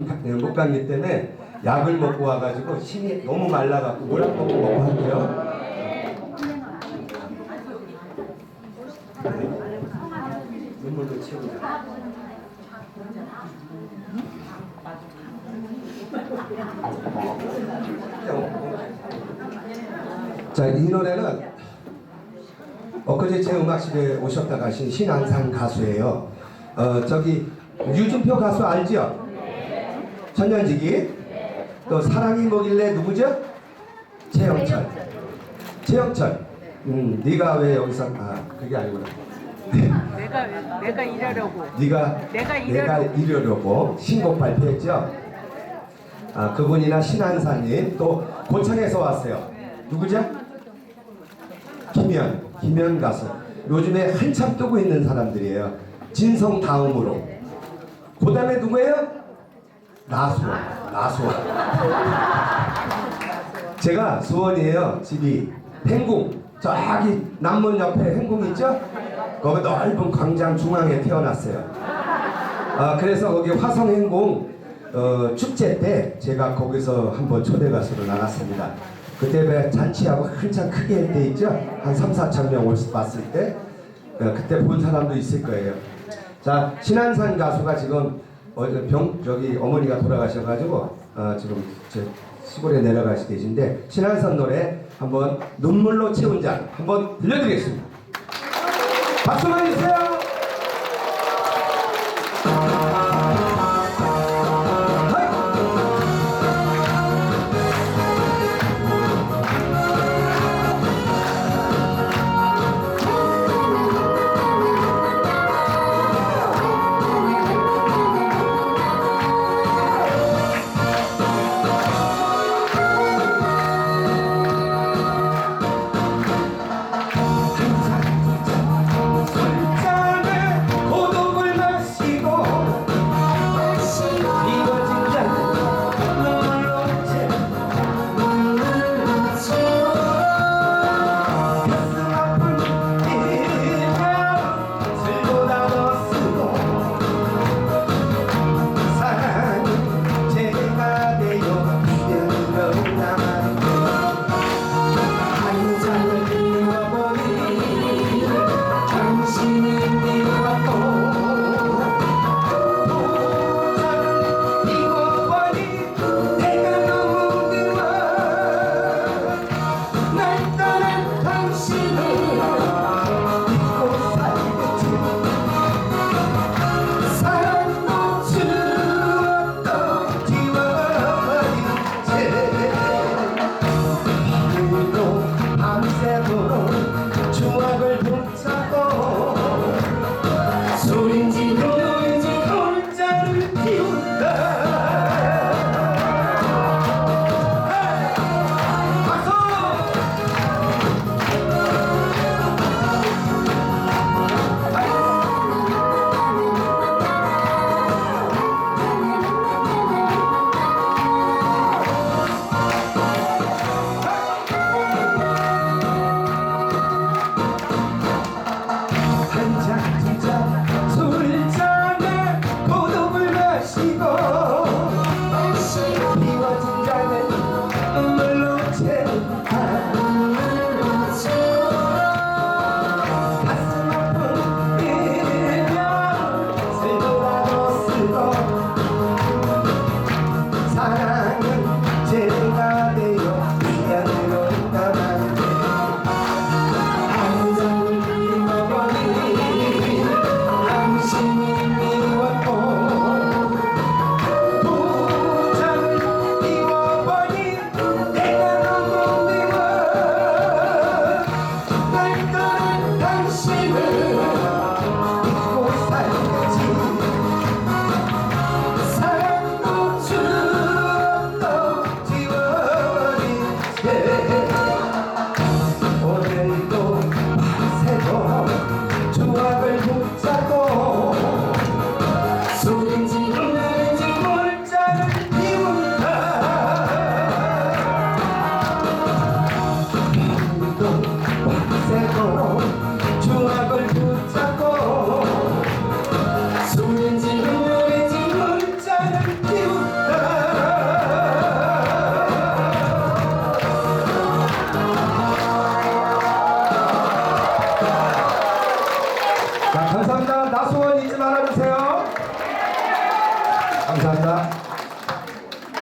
목감기 때문에 약을 먹고 와가지고 힘이 너무 말라갖고 오락먹고 먹고 할게요. 눈물도 채우자. 자, 이 노래는 엊그제 제 음악실에 오셨다 가신 신앙산 가수예요. 어, 저기 유진표 가수 알죠? 천년지기. 또 사랑이 뭐길래 누구죠? 최영철. 최영철. 음, 네가 왜 여기서 아 그게 아니구나. 내가 내가 일하려고 네가 내가 내가 이러려고. 이러려고 신곡 발표했죠. 아 그분이나 신한사님 또 고창에서 왔어요. 누구죠? 김현 김현 가수. 요즘에 한참 뜨고 있는 사람들이에요. 진성 다음으로. 그 다음에 누구예요? 나수원 나수원. 제가 수원이에요. 집이 행궁 저기 남문 옆에 행궁 있죠? 거기 넓은 광장 중앙에 태어났어요. 아 그래서 거기 화성행궁 어, 축제 때 제가 거기서 한번 초대 가수로 나갔습니다. 그때 왜 잔치하고 한참 크게 할 때 있죠? 한 3, 4천 명 올- 왔을 때 어, 그때 본 사람도 있을 거예요. 자 신한산 가수가 지금 어, 병 저기 어머니가 돌아가셔가지고 어, 지금 제 시골에 내려가시 계신데 신한산 노래 한번 눈물로 채운 잔 한번 들려드리겠습니다. 박수만 주세요.